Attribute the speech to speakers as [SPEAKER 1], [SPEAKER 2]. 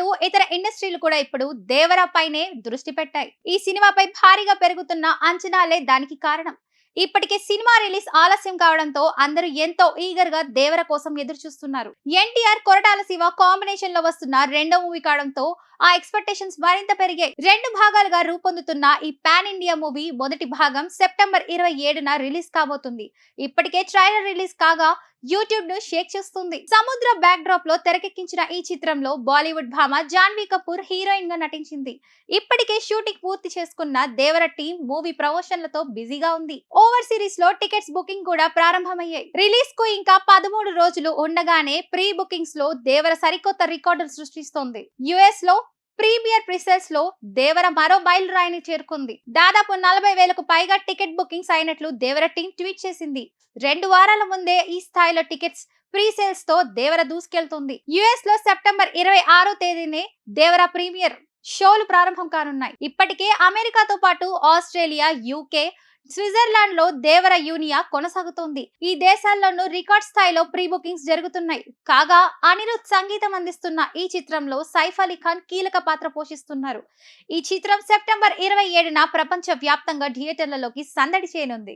[SPEAKER 1] పాటు ఇతర ఇండస్ట్రీలు కూడా ఇప్పుడు దేవరాపైనే దృష్టి పెట్టాయి. ఈ సినిమాపై భారీగా పెరుగుతున్న అంచనాలే దానికి కారణం. ఇప్పటికే సినిమా రిలీజ్ ఆలస్యం కావడంతో అందరూ ఎంతో ఈగర్గా దేవర కోసం ఎదురు చూస్తున్నారు ఎన్టీఆర్ కొరటాల శివ కాంబినేషన్లో వస్తున్న రెండో మూవీ కావడంతో ఆ ఎక్స్పెక్టేషన్స్ మరింత పెరిగాయి. రెండు భాగాలుగా రూపొందుతున్న ఈ పాన్ ఇండియా మూవీ మొదటి భాగం సెప్టెంబర్ ఇరవై ఏడున రిలీజ్ కాబోతుంది. ఇప్పటికే ట్రైలర్ రిలీజ్ కాగా యూట్యూబ్ను షేక్ చేస్తుంది. సముద్ర బ్యాక్ డ్రాప్లో తెరకెక్కించిన ఈ చిత్రంలో బాలీవుడ్ భామ జాన్వీ కపూర్ హీరోయిన్గా నటించింది. ఇప్పటికే షూటింగ్ పూర్తి చేసుకున్న దేవర టీం మూవీ ప్రమోషన్లతో బిజీగా ఉంది. ఓవర్ సిరీస్లో టికెట్స్ బుకింగ్ కూడా ప్రారంభమయ్యాయి. రిలీజ్కు ఇంకా పదమూడు రోజులు ఉండగానే ప్రీ బుకింగ్స్లో దేవర సరికొత్త రికార్డులు సృష్టిస్తోంది. యుఎస్లో ప్రీమియర్ ప్రిసెస్లో దేవర మరో బయలురాయిని చేరుకుంది. దాదాపు నలభై వేలకు పైగా టికెట్ బుకింగ్స్ అయినట్లు దేవర టీం ట్వీట్ చేసింది. రెండు వారాల ముందే ఈ స్థాయిలో టికెట్స్ ప్రీసేల్స్తో దేవర దూసుకెళ్తుంది. యుఎస్లో సెప్టెంబర్ ఇరవై ఆరో తేదీనే దేవర ప్రీమియర్ షోలు ప్రారంభం కానున్నాయి. ఇప్పటికే అమెరికాతో పాటు ఆస్ట్రేలియా యూకే స్విట్జర్లాండ్లో దేవర యూనియా కొనసాగుతోంది. ఈ దేశాల్లోనూ రికార్డ్ స్థాయిలో ప్రీ బుకింగ్స్ జరుగుతున్నాయి. కాగా అనిరుద్ సంగీతం అందిస్తున్న ఈ చిత్రంలో సైఫ్ అలీ ఖాన్ కీలక పాత్ర పోషిస్తున్నారు. ఈ చిత్రం సెప్టెంబర్ ఇరవై ఏడున ప్రపంచ వ్యాప్తంగా థియేటర్లలోకి సందడి చేయనుంది.